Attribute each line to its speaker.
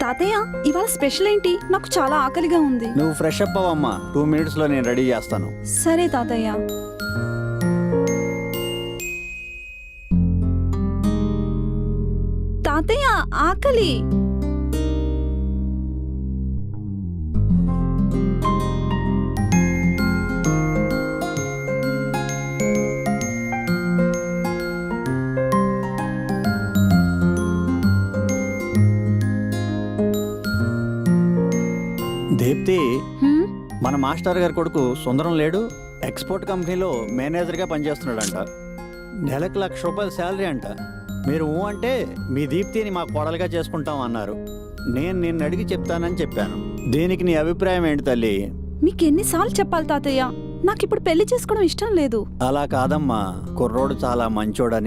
Speaker 1: తాతయ్య ఇవాళ స్పెషల్ ఏంటి? నాకు చాలా ఆకలిగా ఉంది.
Speaker 2: నువ్వు ఫ్రెష్ అప్ అవ్వమ్మా టూ మినిట్స్లో నేను రెడీ చేస్తాను.
Speaker 1: సరే తాతయ్య. తాతయ్య ఆకలి.
Speaker 2: దీప్తి
Speaker 1: హ్మ్?
Speaker 2: మన మాస్టర్ గారి కొడుకు సుందరం లేడు ఎక్స్పోర్ట్ కంపెనీలో మేనేజర్గా పనిచేస్తున్నాడంట. నెలకు లక్ష రూపాయల శాలరీ అంట. మీరు ఊ అంటే మీ దీప్తిని మా కోడలుగా చేసుకుంటాం అన్నారు. నేను నిన్ను అడిగి చెప్తానని చెప్పాను. దీనికి నీ అభిప్రాయం ఏంటి తల్లి?
Speaker 1: మీకు ఎన్నిసార్లు చెప్పాలి తాతయ్య? నాకు ఇప్పుడు పెళ్ళి చేసుకోవడం ఇష్టం లేదు.
Speaker 2: అలా కాదమ్మా. కుర్రోడు చాలా మంచోడని